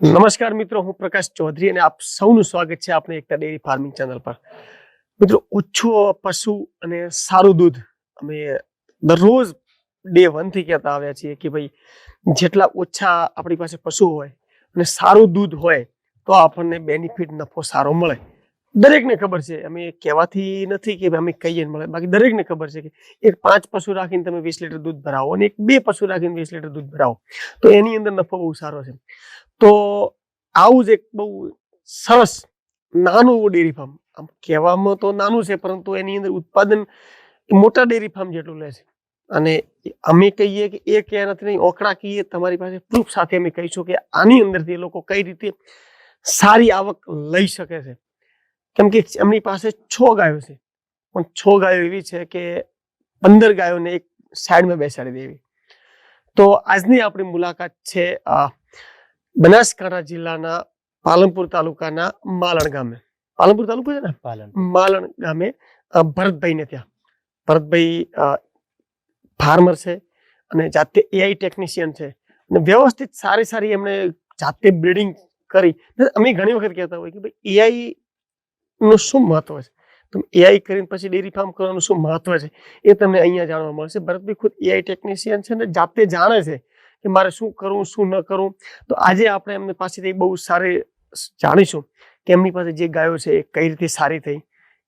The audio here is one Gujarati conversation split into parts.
નમસ્કાર મિત્રો, હું પ્રકાશ ચૌધરી અને આપ સૌનું સ્વાગત છે આપણે એકતા ડેરી ફાર્મિંગ ચેનલ પર. મિત્રો, ઓછું પશુ અને સારું દૂધ અમે દરરોજ ડે વનથી કહેતા આવ્યા છીએ કે ભાઈ, જેટલા ઓછા આપણી પાસે પશુ હોય અને સારું દૂધ હોય તો આપણને બેનિફિટ નફો સારો મળે. દરેકને ખબર છે, અમે કહેવાથી નથી કે અમે કહીએ મળે, બાકી દરેકને ખબર છે કે એક પાંચ પશુ રાખીને તમે વીસ લીટર દૂધ ભરાવો અને એક બે પશુ રાખીને વીસ લીટર દૂધ ભરાવો, તો એની અંદર નફો બહુ સારો છે. તો આવું જ એક બહુ સરસ નાનું ડેરી ફાર્મ આમ કહેવામાં તો નાનું છે પરંતુ એની અંદર ઉત્પાદન મોટા ડેરી ફાર્મ જેટલું લે છે. અને અમે કહીએ કે એ કહે નથી નહીં ઓકડા કહીએ તમારી પાસે પ્રૂફ સાથે અમે કહીશું કે આની અંદરથી એ લોકો કઈ રીતે સારી આવક લઈ શકે છે. કેમ કે એમની પાસે છ ગાયો છે. પણ છ ગાયો એવી છે કે પંદર ગાયોને એક સાઈડમાં બેસાડી દેવી. તો આજની આપણી મુલાકાત છે અ, બનાસકાંઠા જિલ્લાના પાલનપુર તાલુકાના માલણ ગામે. પાલનપુર તાલુકો છે ને? પાલન માલણ ગામે ભરતભાઈને ત્યાં. ભરતભાઈ ફાર્મર છે અને જાતે એઆઈ ટેકનિશિયન છે. અને વ્યવસ્થિત સારી સારી એમણે જાતે બ્રિડિંગ કરી. અમે ઘણી વખત કહેતા હોય કે ભાઈ એઆઈ નું શું મહત્વ છે? તમે એઆઈ કરીને પછી ડેરી ફાર્મ કરવાનું શું મહત્વ છે? એ તમને અહીંયા જાણવા મળશે. ભરતભાઈ ખુદ એઆઈ ટેકનિશિયન છે ને જાતે જાણે છે કે મારે શું કરવું, શું ન કરવું? તો આજે આપણે એમની પાસેથી બહુ સારી જાણીશું કે એમની પાસે જે ગાયો છે એ કઈ રીતે સારી થઈ.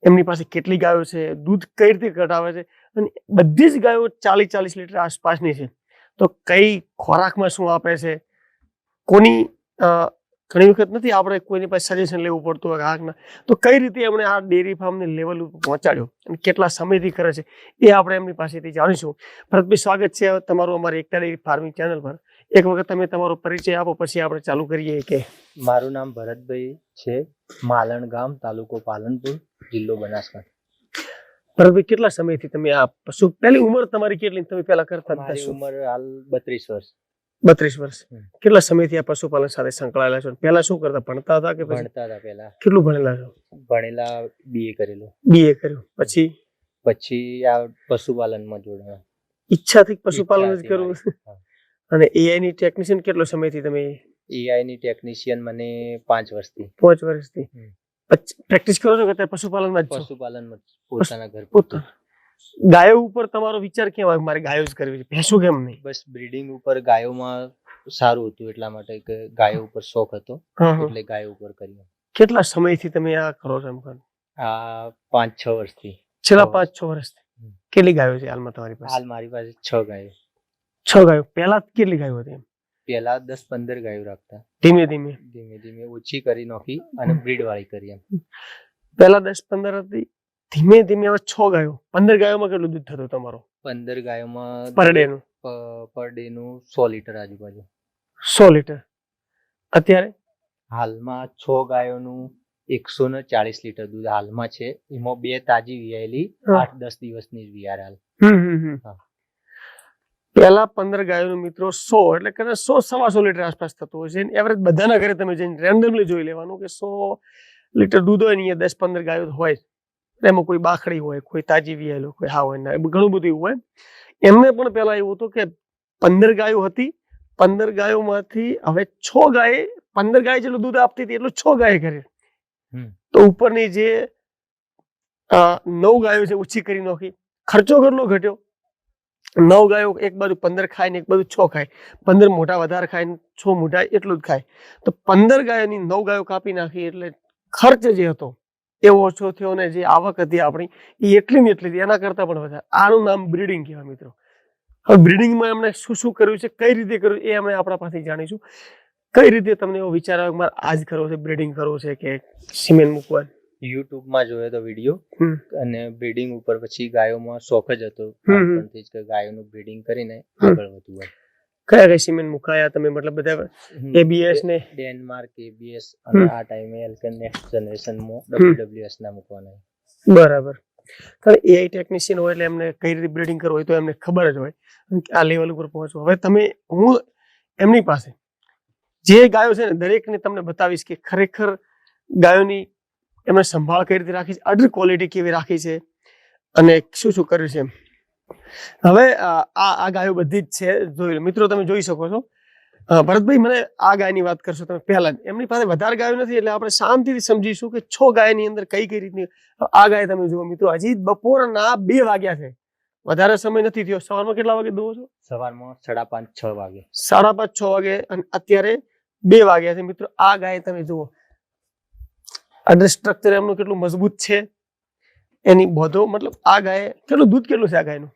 એમની પાસે કેટલી ગાયો છે, દૂધ કઈ રીતે ઘટાવે છે અને બધી જ ગાયો ચાલીસ ચાલીસ લીટર આસપાસની છે. તો કઈ ખોરાકમાં શું આપે છે? કોની ઘણી વખત નથી આપણે કોઈની પાસે સજેશન લેવું પડતું હોય ગ્રાહકના તો કઈ રીતે એમણે આ ડેરી ફાર્મને લેવલ ઉપર પહોંચાડ્યો અને કેટલા સમયથી કરે છે એ આપણે એમની પાસેથી જાણીશું. ભરતભાઈ સ્વાગત છે તમારું અમારી એકતા ડેરી ફાર્મિંગ ચેનલ પર. એક વખત તમે તમારો પરિચય આપો પછી આપણે ચાલુ કરીએ કે મારું નામ ભરતભાઈ છે માલણ ગામ તાલુકો પાલનપુર જિલ્લો બનાસકાંઠા. ભરતભાઈ કેટલા સમયથી તમે આ પશુ પહેલી ઉંમર તમારી કેટલી? તમે પહેલા કરતા હતા ઉંમર હાલ બત્રીસ વર્ષ. બત્રીસ વર્ષ. કેટલા સમયથી આ પશુપાલન સાથે સંકળાયેલા છો? પહેલા શું કરતા? ભણતા હતા કે ભણતા હતા પહેલા. કેટલું ભણેલા છો? ભણેલા બીએ કરેલું. બીએ કર્યું. પછી? પછી આ પશુપાલનમાં જોડાયા. ઈચ્છાથી પશુપાલન જ કરવું. અને એઆઈ ની ટેકનિશિયન કેટલો સમયથી તમે? એઆઈ ની ટેકનિશિયન મને પાંચ વર્ષથી. પાંચ વર્ષથી. પ્રેક્ટિસ કરો છો કે પશુપાલનમાં પશુપાલનમાં પોતાના ઘર પોતા ગાયો ઉપર તમારો વિચાર કેમ આવ્યો મારે ગાયો જ કરવી છે. ભેંસો કેમ નહીં? બસ બ્રીડિંગ ઉપર ગાયોમાં સારું હતું એટલા માટે કે ગાયો ઉપર શોખ હતો. એટલે ગાયો ઉપર કર્યું. કેટલા સમયથી તમે આ કરો છો એમ કહો? આ પાંચ છ વર્ષથી. છેલ્લા પાંચ છ વર્ષથી. કેટલી ગાયો છે હાલમાં તમારી પાસે? હાલ મારી પાસે છ ગાયો. છ ગાયો. પહેલા કેટલી ગાયો હતી? પેલા દસ પંદર ગાયો રાખતા. ધીમે ધીમે. ધીમે ધીમે ઓછી કરી નાખી અને બ્રીડ વાળી કરી એમ. પહેલા દસ પંદર હતી ધીમે ધીમે હવે છ ગાયો. પંદર ગાયોમાં કેટલું દૂધ થતું તમારું? પંદર ગાયોમાં પર ડે નું? પર ડે નું સો લીટર આજુબાજુ. સો લીટર. અત્યારે? હાલમાં છ ગાયોનું એકસો ને ચાલીસ લીટર દૂધ હાલમાં છે. એમાં બે તાજી વિયાયેલી આઠ દસ દિવસની જ વિયાર હાલ. પહેલા પંદર ગાયોનું મિત્રો સો એટલે કદાચ સો સવા સો લીટર આસપાસ થતું હોય છે. એવરેજ બધાના ઘરે તમે જઈને રેન્ડમલી જોઈ લેવાનું કે સો લીટર દૂધ હોય ને દસ પંદર ગાયો હોય. એમાં કોઈ બાખડી હોય કોઈ તાજી વિયેલું કોઈ હા હોય ના ઘણું બધું એવું હોય. એમને પણ પહેલા એવું હતું કે પંદર ગાયો હતી પંદર ગાયોમાંથી હવે છ ગાય પંદર ગાય જેટલું દૂધ આપતી હતી એટલું છ ગાય કરે. તો ઉપરની જે નવ ગાયો છે ઓછી કરી નાખી. ખર્ચો કેટલો ઘટ્યો? નવ ગાયો એક બાજુ પંદર ખાય ને એક બાજુ છ ખાય. પંદર મોઢા વધારે ખાય ને છ મોટા એટલું જ ખાય. તો પંદર ગાયોની નવ ગાયો કાપી નાખી એટલે ખર્ચ જે હતો એ ઓછો થયો ને જે આવક હતી આપણી એ એટલી ને એટલી હતી. એના કરતાં પણ વધારે. આનું નામ બ્રીડિંગ કહેવાય મિત્રો. હવે બ્રીડિંગમાં એમણે શું શું કર્યું છે કઈ રીતે કર્યું એ એમણે આપણા પાસે જાણીશું. કઈ રીતે તમને એવો વિચાર આવ્યો મારે આજ કરવો છે બ્રીડિંગ કરવો છે કે સિમેન્ટ મૂકવાનું? યુટ્યુબમાં જોયો તો વીડિયો અને બ્રીડિંગ ઉપર પછી ગાયોમાં શોખ જ હતો. ગાયોનું બ્રીડિંગ કરીને આગળ વધવું એમ. કયા કયા સિમેન્ટ મુકાયા તમે? મતલબ બધા. એબીએસ ને? ડેનમાર્ક એબીએસ અને આ ટાઈમે એલ્કન નેક્સ્ટ જનરેશન મો ડબ્લ્યુડબ્લ્યુએસ ના મૂકવાના બરાબર. કારણ એઆઈ ટેકનિશિયન હોય એટલે એમને કઈ રીતે બ્રીડિંગ કરવું હોય તો એમને ખબર જ હોય. આ લેવલ ઉપર પહોંચવું. હવે તમે હું એમની પાસે જે ગાયો છે ને દરેકને તમને બતાવીશ કે ખરેખર ગાયોની એમને સંભાળ કઈ રીતે રાખી છે અડર ક્વોલિટી કેવી રાખી છે અને શું શું કર્યું છે એમ. હવે આ આ ગાયો બધી જ છે જોઈ લો. મિત્રો તમે જોઈ શકો છો. ભરતભાઈ મને આ ગાયની વાત કરશો તમે પહેલા જ. એમની પાસે વધારે ગાયો નથી એટલે આપણે શાંતિથી સમજીશું કે છ ગાયની અંદર કઈ કઈ રીતની આ ગાય તમે જુઓ. મિત્રો હજી બપોરના બે વાગ્યા છે. વધારે સમય નથી થયો. સવારમાં કેટલા વાગે દોવો છો? સવારમાં સાડા પાંચ છ વાગે. સાડા પાંચ છ વાગે અને અત્યારે બે વાગ્યા છે. મિત્રો આ ગાય તમે જુઓ. અડર સ્ટ્રક્ચર એમનું કેટલું મજબૂત છે. એની બધો મતલબ આ ગાય કેટલું દૂધ કેટલું છે આ ગાયનું?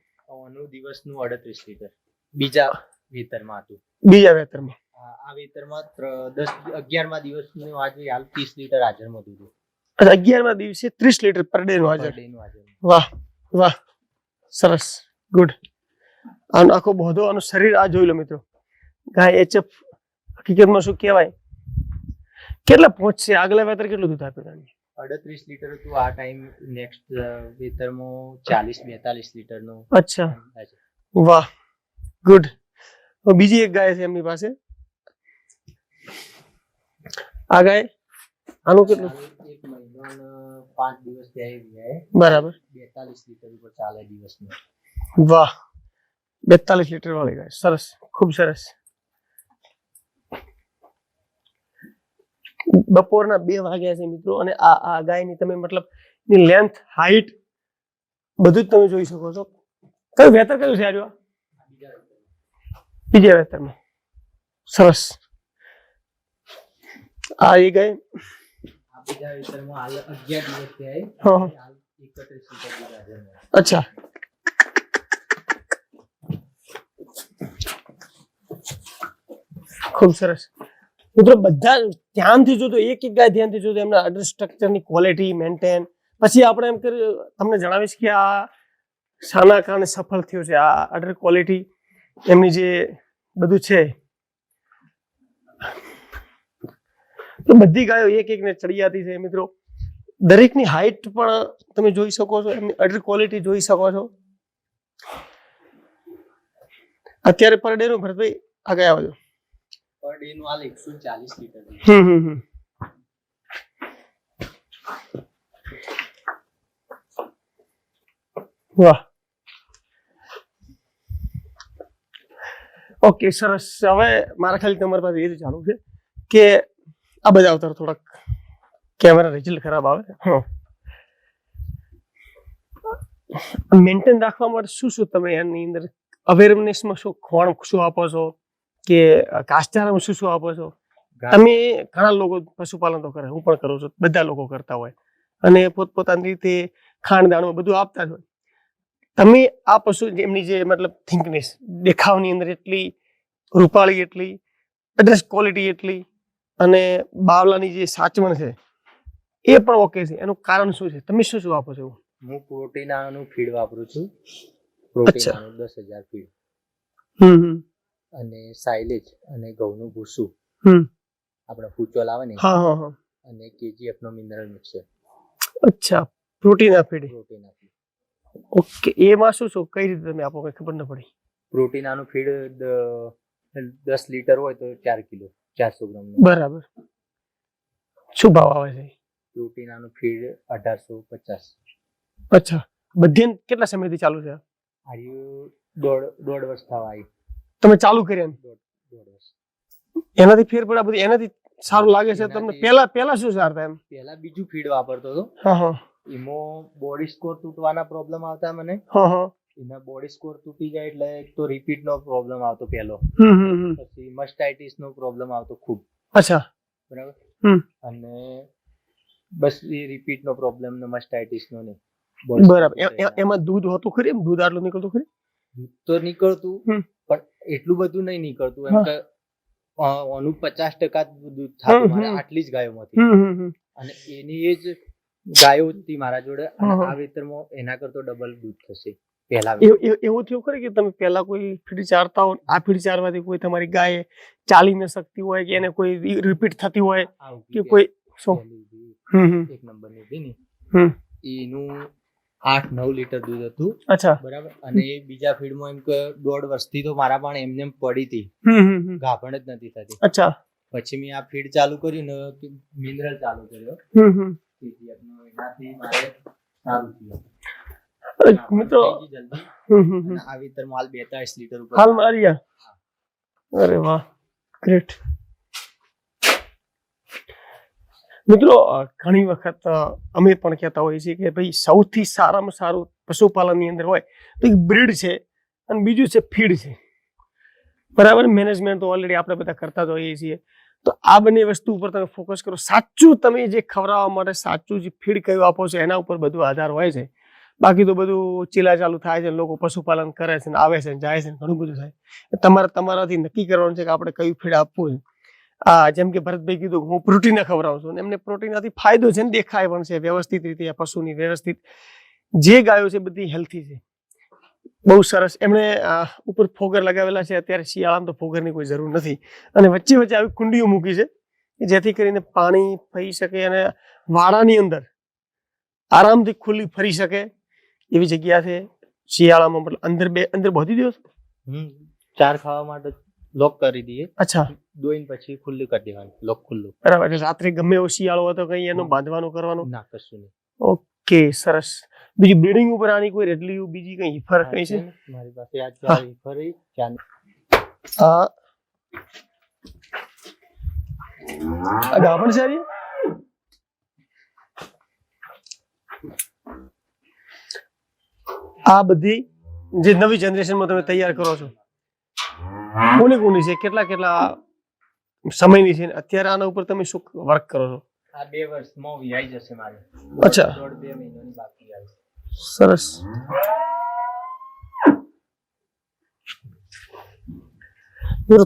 અનું દિવસનું અડત્રીસ લીટર. બીજા વેતરમાં હતું. બીજા વેતરમાં. આ વેતરમાં દસ અગિયારમાં દિવસનું આજે હાલ ત્રીસ લીટર હાજરમાં અચ્છા અગિયારમા દિવસે ત્રીસ લીટર પર ડે નું હાજર. વાહ વાહ સરસ ગુડ. આનો આખો બોધો આનું શરીર આ જોઈ લો મિત્રો. ગાય એચએફ હકીકતમાં શું કહેવાય? કેટલા પહોંચશે આગલા વેતર કેટલું દૂધ આપ્યું તાણી? અડત્રીસ લીટર હતું આ ટાઈમ નેક્સ્ટ વેતરમાં ચાલીસ બેતાલીસ લીટરનું અચ્છા અંદાજે. વાહ ગુડ બીજી એક ગાય છે એમની પાસે આ ગાય આનું કેટલું ચાલે એક મહિનો ને પાંચ દિવસ ત્યાં ગયા બરાબર બેતાલીસ લીટર ઉપર ચાલે દિવસનું વાહ બેતાલીસ લીટર વાળી ગાય સરસ ખૂબ સરસ બપોરના બે વાગ્યા છે મિત્રો અને આ આ ગાયની તમે મતલબ એની લેન્થ હાઈટ બધું જ તમે જોઈ શકો છો. કયું વેતર કયું છે આજુ બીજા વેતરમાં. સરસ. આ એ હાજરમાં અચ્છા. ખૂબ સરસ. મિત્રો બધા ધ્યાનથી જોતો એક એક ગાય ધ્યાનથી જોતો એમના અડર સ્ટ્રક્ચરની ક્વોલિટી મેન્ટેન પછી આપણે એમ કરી તમને જણાવીશ કે આ શાના કારણે સફળ થયો છે. આ અડર ક્વોલિટી એમની જે બધું છે. તો બધી ગાયો એક એક ને ચડિયાતી છે મિત્રો. દરેકની હાઈટ પણ તમે જોઈ શકો છો, એમની અડર ક્વોલિટી જોઈ શકો છો. અત્યારે પર ડે નું ભરતભાઈ આ ગયા બાજુ પર ડેનું હાલ એકસો ચાલીસ લીટર વાહ. ઓકે સરસ. હવે મારા ખાલી તમારી પાસે એ જ જાણવું છે કે આ બધા અવતાર થોડાક કેમેરા રિઝલ્ટ ખરાબ આવે. હા. મેન્ટેન રાખવા માટે શું શું તમે એની અંદર અવેરનેસમાં શું ખોણ શું આપો છો? કે કાસ્ટારમ શું શું આપો છો? તમે ઘણા લોકો પશુપાલન તો કરે હું પણ કરું છું બધા લોકો કરતા હોય. અને પોતપોતાની રીતે ખાણ દાણું બધું આપતા જ હોય. તમે આ પશુ એમની જે મતલબ થિંકનેસ દેખાવની અંદર એટલી રૂપાળી એટલી એડ્રેસ ક્વોલિટી એટલી અને બાવલાની જે સાચવણ છે એ પણ ઓકે છે. એનું કારણ શું છે? તમે શું શું આપો છો હું પ્રોટીન આનું ફીડ વાપરું છું. પ્રોટીન દસ હજાર ફીડ હમ. અને સાયલેજ અને ઘઉંનું ભૂસું. હમ. આપણે ફૂચોલ આવે ને. હા હા હા. અને કેજીએફ નો મિનરલ મિક્સર. અચ્છા પ્રોટીન આપી પ્રોટીન આપી ઓકે એમાં શું શું કઈ રીતે તમે આપો કઈ ખબર ન પડી. પ્રોટીનાનું ફીડ દસ લીટર હોય તો ચાર કિલો ચારસો ગ્રામ બરાબર. શું ભાવ આવે છે? પ્રોટીનાનું ફીડ અઢારસો પચાસ. અચ્છા બધી કેટલા સમયથી ચાલુ છે? આર્યું દોઢ દોઢ વર્ષ થવા આવી. તમે ચાલુ કર્યા? એનાથી ફેર પડ્યા બધું એનાથી સારું લાગે છે તમને? પહેલા પહેલા શું સાર થાય એમ? પહેલા બીજું ફીડ વાપરતો હતો. હા હા. એમો બોડી સ્કોર તૂટવાના પ્રોબ્લેમ આવતા મને. હા હા. એના બોડી સ્કોર તૂટી જાય એટલે એક તો રિપીટ નો પ્રોબ્લેમ આવતો પહેલો. પછી મસ્ટાઇટિસ નો પ્રોબ્લેમ આવતો ખૂબ. અચ્છા. બરાબર. અને બસ એ રિપીટ નો પ્રોબ્લેમ ને મસ્ટાઇટિસ નો ને બરાબર. એમાં દૂધ હોતું ખરી એમ? દૂધ આટલું નીકળતું ખરી? દૂધ તો નીકળતું પણ એટલું બધું નહીં નીકળતું. એમ કે ઓનું પચાસ ટકા દૂધ થતું. મારે આટલી જ ગાયોમાંથી. અને એની એ જ ગાયો હતી મારા જોડે આ વેતરમાં એના કરતો ડબલ દૂધ થશે. પહેલા એવું થયું ખરી કે તમે પહેલા કોઈ ફીડ ચારતા હો આ ફીડ ચારવાથી કોઈ તમારી ગાય ચાલી ન શકતી હોય કે એને કોઈ રિપીટ થતી હોય કે કોઈ શું? એક નંબરની હતી ને. એનું આઠ નવ લીટર દૂધ હતું. અચ્છા. બરાબર? અને બીજા ફીડમાં એમ કે દોઢ વર્ષથી તો મારા પણ એમને પડી હતી. ગાભણ જ નથી થતી. અચ્છા. પછી મેં આ ફીડ ચાલુ કર્યું ને મિનરલ ચાલુ કર્યો. એનાથી મારે સારું થયું. અરે ગાભણ મિત્રો થઈ ગઈ જલ્દી. હમ હમ હમ. અને આ વિતર માલ બેતાળીસ લીટર ઉપર. હાલ મારિયા અરે વાહ. ગ્રેટ મિત્રો ઘણી વખત અમે પણ કહેતા હોઈએ છીએ કે ભાઈ, સૌથી સારામાં સારું પશુપાલનની અંદર હોય તો એક બ્રીડ છે અને બીજું છે ફીડ છે. બરાબર? મેનેજમેન્ટ તો ઓલરેડી આપણે બધા કરતા જ હોઈએ છીએ. તો આ બંને વસ્તુ ઉપર તમે ફોકસ કરો. સાચું તમે જે ખવડાવવા માટે સાચું જે ફીડ કયું આપો છો, એના ઉપર બધું આધાર હોય છે. બાકી તો બધું ચીલા ચાલુ થાય છે લોકો પશુપાલન કરે છે ને આવે છે ને જાય છે ઘણું બધું થાય. તમારે તમારાથી નક્કી કરવાનું છે કે આપણે કયું ફીડ આપવું છે. આ જેમ કે ભરતભાઈ કીધું હું પ્રોટીન ખવડાવું છું એમને પ્રોટીનથી ફાયદો છે દેખાય પણ છે વ્યવસ્થિત રીતે પશુની વ્યવસ્થિત. જે ગાયો છે બધી હેલ્થી છે. બહુ સરસ. એમણે ઉપર ફોગર લગાવેલા છે. અત્યારે શિયાળામાં તો ફોગરની કોઈ જરૂર નથી. અને વચ્ચે વચ્ચે આવી કુંડીઓ મૂકી છે જેથી કરીને પાણી પી શકે અને વાડાની અંદર આરામથી ખુલ્લી ફરી શકે એવી જગ્યા છે શિયાળામાં. મતલબ અંદર બે, અંદર બધી દિવસ? ચાર ખાવા માટે લોક કરી દઈએ. અચ્છા. દોઈને પછી ખુલ્લું કરી દેવાનું. લોક ખુલ્લું. બરાબર. એટલે રાત્રે ગમે એવો શિયાળો હોય તો કઈ એનું બાંધવાનું કરવાનું? ના કશું નહીં. ઓકે સરસ. બીજી બ્રીડિંગ ઉપર આની કોઈ રેડલી બીજી કઈ હિફર કઈ છે? મારી પાસે આ. ચાર હિફર ચાર આ ગાભણ છે આ બધી જે નવી જનરેશનમાં તમે તૈયાર કરો છો. કોની કોની છે કેટલા કેટલા સમયની છે અત્યારે આના ઉપર તમે શું વર્ક કરો છો? આ બે વર્ષમાં વિયાઈ જશે મારે. અચ્છા. દોઢ બે મહિનાની બાકી આવે સરસ.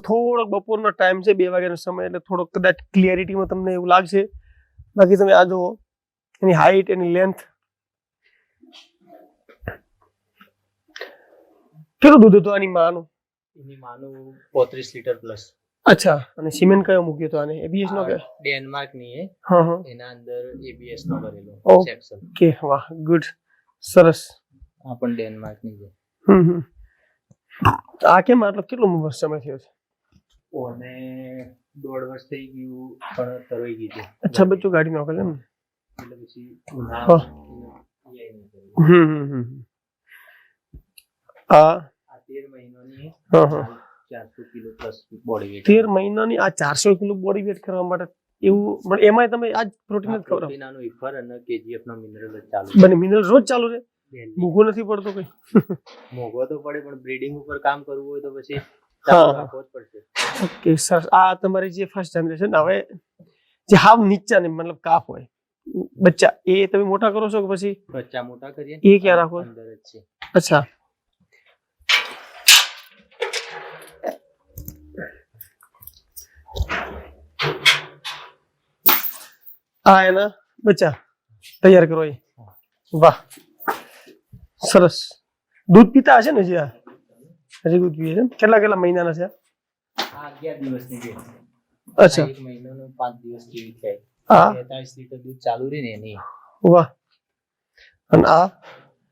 થોડોક બપોરનો ટાઈમ છે બે વાગ્યાનો સમય એટલે થોડોક કદાચ ક્લિયરિટીમાં તમને એવું લાગશે. બાકી તમે આ જુઓ એની હાઈટ એની લેન્થ કેટલું દૂધ હતું આની માનું? એની માનું 35 લિટર પ્લસ અચ્છા. અને સિમેન્ટ કયો મૂક્યો તો આને? એબીએસ નો કે? ડેનમાર્કની એ. હા હા. એના અંદર એબીએસ નો કરેલો સેક્શન કે વાહ ગુડ સરસ. આ પણ ડેનમાર્કની છે. હમ હમ. આ કેમ મતલબ કેટલો સમય થયો છે? ઓને દોઢ વર્ષ થઈ ગયું પણ તરવાઈ ગઈ છે. અચ્છા બચ્ચું ગાડી નો એમ ને? એટલે પછી હા. હમ હમ હમ. આ તેર મહિનાની હા હા. ચારસો કિલો પ્લસ બોડી વેટ તેર મહિનાની આ ચારસો કિલો બોડી વેટ કરવા માટે એવું પણ એમાંય તમે આજ પ્રોટીન જ ખવડાવો પ્રોટીનાનું ઇફર અને કેજીએફ નો મિનરલ જ ચાલુ બને મિનરલ રોજ ચાલુ છે મોઘો નથી પડતો કઈ. મોઘો તો પડે પણ બ્રીડિંગ ઉપર કામ કરવું હોય તો પછી ઓકે આ તમારી જે ફર્સ્ટ જનરેશન હવે જે હાવ નીચા ને મતલબ કાફ હોય. બચ્ચા એ તમે મોટા કરો છો કે પછી? બચ્ચા મોટા કરીએ એ ક્યાં રાખો? અંદર જ છે. અચ્છા. આ એના બચ્ચા તૈયાર કરો એ. વાહ. સરસ. દૂધ પીતા હશે ને હજી આ? હજી દૂધ પીએ છે કેટલા કેટલા મહિનાના છે અગિયાર દિવસની છે અચ્છા. એક મહિનાનો પાંચ દિવસ જેવી થાય. હા. બેતાલીસ લીટર દૂધ ચાલુ રહે ને એની. વાહ. અને આ?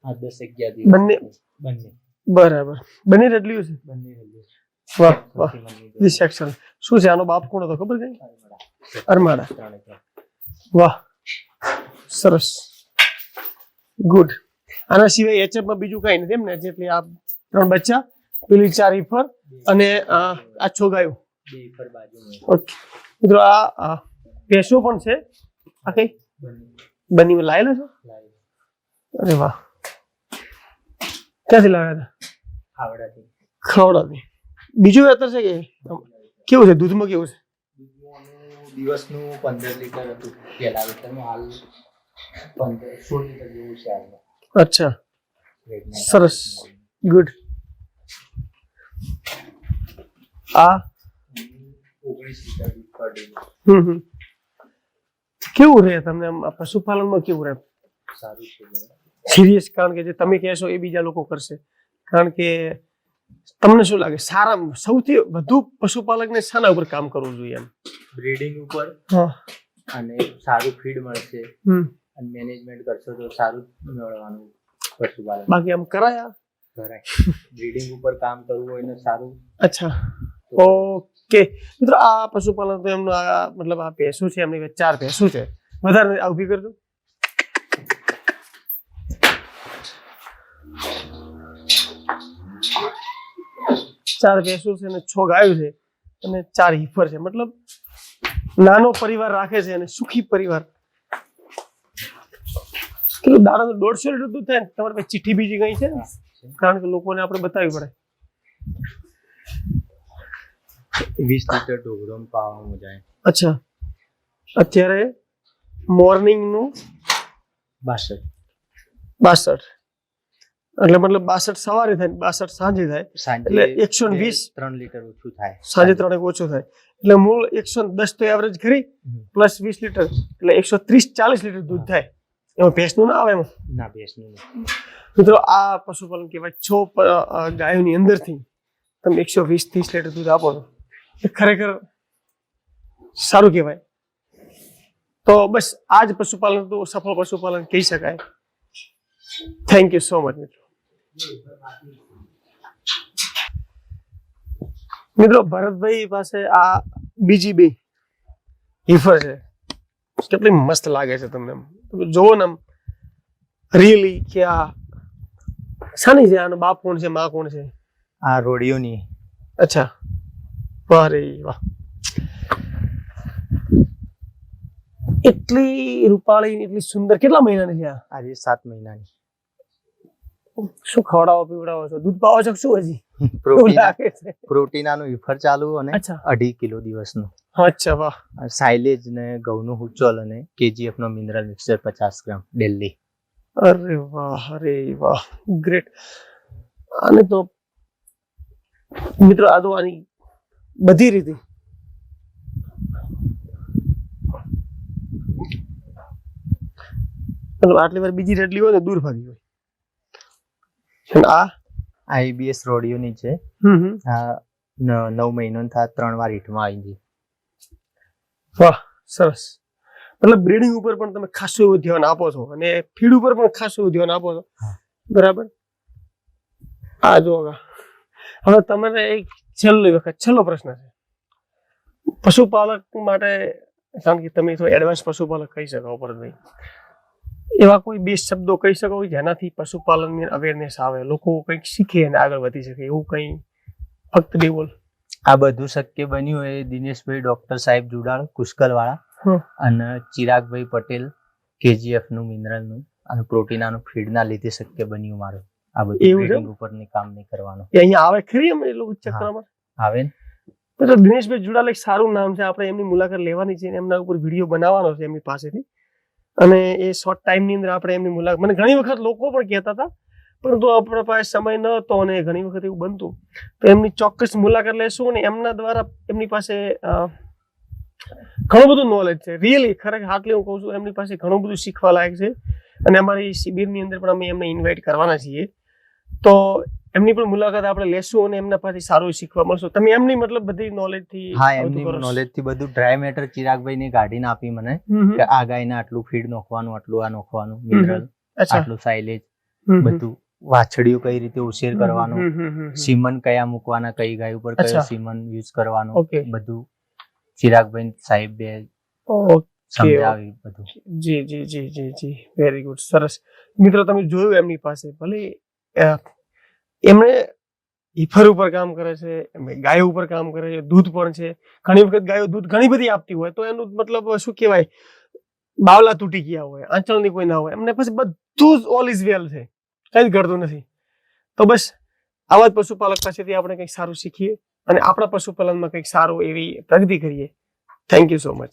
આ દસ અગિયાર દિવસ. બંને? બંને. બરાબર. બંને રેડલીઓ છે? બંને વેલ્યુ વાહ વાહ. શું છે? આનો બાપ કોણ હતો ખબર છે? અરમાડા. વાહ સરસ. ગુડ આના સિવાય એચએફમાં બીજું કઈ નથી એમ ને જેટલી આ ત્રણ બચ્ચા પેલી ચાર ઇફર અને આ આ છો ગાયો. બે પર બાજુમાં ઓકે મિત્રો આ ભેંસો પણ છે. આ કઈ? બની લાયેલો છો? અરે વાહ. ક્યાંથી લાવ્યા હતા? ખાવડાથી. ખાવડાથી. બીજું વેતર છે કે? કેવું છે? દૂધમાં કેવું છે? દિવસનું પંદર લીટર હતું. પહેલા લીટરનું હાલ પંદર સોળ લીટર જેવું છે હાલમાં. અચ્છા. સરસ. ગુડ આ? કેવું રહે તમને પશુપાલનમાં કેવું રહે? સારું છે સિરિયસ કારણ કે જે તમે કહેશો એ બીજા લોકો કરશે. કારણ કે તમને શું લાગે? સારા સૌથી વધુ પશુપાલકને શાના ઉપર કામ કરવું જોઈએ એમ? બ્રીડિંગ ઉપર અને સારું ફીડ મળશે અને મેનેજમેન્ટ કરશો તો સારું મળવાનું પશુપાલન. બાકી આમ કરાયા કરાય. બ્રીડિંગ ઉપર કામ કરવું હોય ને સારું. અચ્છા. ઓકે. મિત્રો આ પશુપાલન તો એમનું આ મતલબ આ ભેંસું છે એમની ચાર ભેંસું છે. વધારે ઊભી કરજો. ચાર ભેંસું છે અને છ ગાયો છે અને ચાર હિફર છે. મતલબ નાનો પરિવાર રાખે છે અને સુખી પરિવાર. કેટલું દાડા દોઢસો લીટર દૂધ થાય ને તમારે પાસે ચિઠ્ઠી બીજી ગઈ છે? કારણ કે લોકોને આપણે બતાવવી પડે. વીસ લીટર ઢોકળો પાવામાં જાય અચ્છા. અત્યારે મોર્નિંગનું બાસઠ. બાસઠ. એટલે મતલબ બાસઠ સવારે થાય બાસઠ સાંજે થાય. એટલે એકસો વીસ ત્રણ લીટર ઓછું થાય. સાંજે ત્રણ ઓછું થાય. એટલે મૂળ એકસો દસ તો એવરેજ ખરી પ્લસ વીસ લીટર એટલે એકસો ત્રીસ ચાલીસ લીટર દૂધ થાય. એમાં ભેંસનું ના આવે એમાં? ના ભેંસનું મિત્રો આ પશુપાલન કહેવાય છ ગાયોની અંદરથી તમે એકસો વીસ ત્રીસ લીટર દૂધ આપો એ ખરેખર સારું કહેવાય. તો બસ આ જ પશુપાલન તો સફળ પશુપાલન કહી શકાય. થેન્ક યુ સો મચ મિત્રો. મિત્રો ભરતભાઈ પાસે આ બીજી બે હિફર છે. કેટલી મસ્ત લાગે છે તમને જોવો ને રિયલી કે આ શાની છે? આનો બાપ કોણ છે? માં કોણ છે? આ રોડિયોની. અચ્છા. વાહ રે વાહ. એટલી રૂપાળી એટલી સુંદર કેટલા મહિનાની છે આ? આજે સાત મહિનાની. શું ખવડાવો પીવડાવો છો? દૂધ પાવો છો શું હજી? પ્રોટીન. લાગે છે. પ્રોટીનાનું ચાલુ અને અઢી કિલો દિવસનું. અચ્છા વાહ. સાયલેજ ને ઘઉંનું હુચોલ અને કેજીએફ નો મિનરલ મિક્સર પચાસ ગ્રામ ડેલી અરે વાહ અરે વાહ. ગ્રેટ અને તો મિત્રો આ તો આની બધી રીતે. મતલબ આટલી વાર બીજી રેડલી હોય ને દૂર ભાગી હોય આ? આઈબીએસ રોડિયોની છે. આ નવ મહિનો થાય ત્રણ વાર હિટમાં આવી ગઈ. વાહ સરસ. મતલબ બ્રીડિંગ ઉપર પણ તમે ખાસું એવું ધ્યાન આપો છો અને ફીડ ઉપર પણ ખાસું એવું ધ્યાન આપો છો. બરાબર? આ જો હવે. તમારે એક છેલ્લો વખત છેલ્લો પ્રશ્ન છે. પશુપાલક માટે કારણ કે તમે એડવાન્સ પશુપાલક કહી શકો ભરતભાઈ એવા કોઈ બે શબ્દો કહી શકો જેનાથી પશુપાલનની અવેરનેસ આવે લોકો કંઈક શીખે અને આગળ વધી શકે એવું કંઈ ફક્ત બે બોલ. આ બધું શક્ય બન્યું એ દિનેશભાઈ ડોક્ટર સાહેબ જુડાળ કુશકલવાળા. અને ચિરાગભાઈ પટેલ કેજીએફનું મિનરલનું અને પ્રોટીનાનું ફીડના લીધે શક્ય બન્યું મારું. આ બધું એવું ઉપરની કામ નહીં કરવાનું. અહીંયા આવે ખરી એમ એ લોકો ચક્રમાં આવે ને? તો દિનેશભાઈ જુડાલ એક સારું નામ છે આપણે એમની મુલાકાત લેવાની છે એમના ઉપર વીડિયો બનાવવાનો છે એમની પાસેથી. અને એ શોર્ટ ટાઈમની અંદર આપણે એમની મુલાકાત મને ઘણી વખત લોકો પણ કહેતા હતા, પરંતુ આપણા પાસે સમય ન હતો અને ઘણી વખત એવું બનતું. તો એમની ચોક્કસ મુલાકાત લેશું અને એમના દ્વારા એમની પાસે ઘણું બધું નોલેજ છે. રિયલી ખરેખર હાટલી હું કહું છું, એમની પાસે ઘણું બધું શીખવા લાયક છે. અને અમારી શિબિરની અંદર પણ અમે એમને ઇન્વાઇટ કરવાના છીએ. તો એમની પણ મુલાકાત આપણે લેશું અને એમના પાસેથી સારું શીખવા મળશું. તમે એમની મતલબ બધી નોલેજથી હા એમની નોલેજથી બધું ડ્રાય મેટર ચિરાગભાઈ ને કાઢીને આપી મને. કે આ ગાયને આટલું ફીડ નોખવાનું આટલું આ નોખવાનું મિનરલ આટલું હમ. બધું વાછડીઓ કઈ રીતે ઉછેર કરવાનો. સીમન કયા મૂકવાના કઈ ગાય ઉપર કયો સીમન યુઝ કરવાનો બધું ચિરાગભાઈ સાહેબ બે સમજાવી બધું. જી જી જી જી જી. વેરી ગુડ સરસ. મિત્રો તમે જોયું એમની પાસે ભલે એમણે ઈફર ઉપર કામ કરે છે એમણે ગાયો ઉપર કામ કરે છે, દૂધ પણ છે. ઘણી વખત ગાયો દૂધ ઘણી બધી આપતી હોય તો એનું મતલબ શું કહેવાય? બાવલા તૂટી ગયા હોય, આંચળની કોઈ ના હોય. એમને પછી બધું જ ઓલ ઇઝ વેલ છે. કઈ જ ઘડતું નથી. તો બસ આવા જ પશુપાલક પાસેથી આપણે કંઈક સારું શીખીએ અને આપણા પશુપાલનમાં કંઈક સારું એવી પ્રગતિ કરીએ. Thank you so much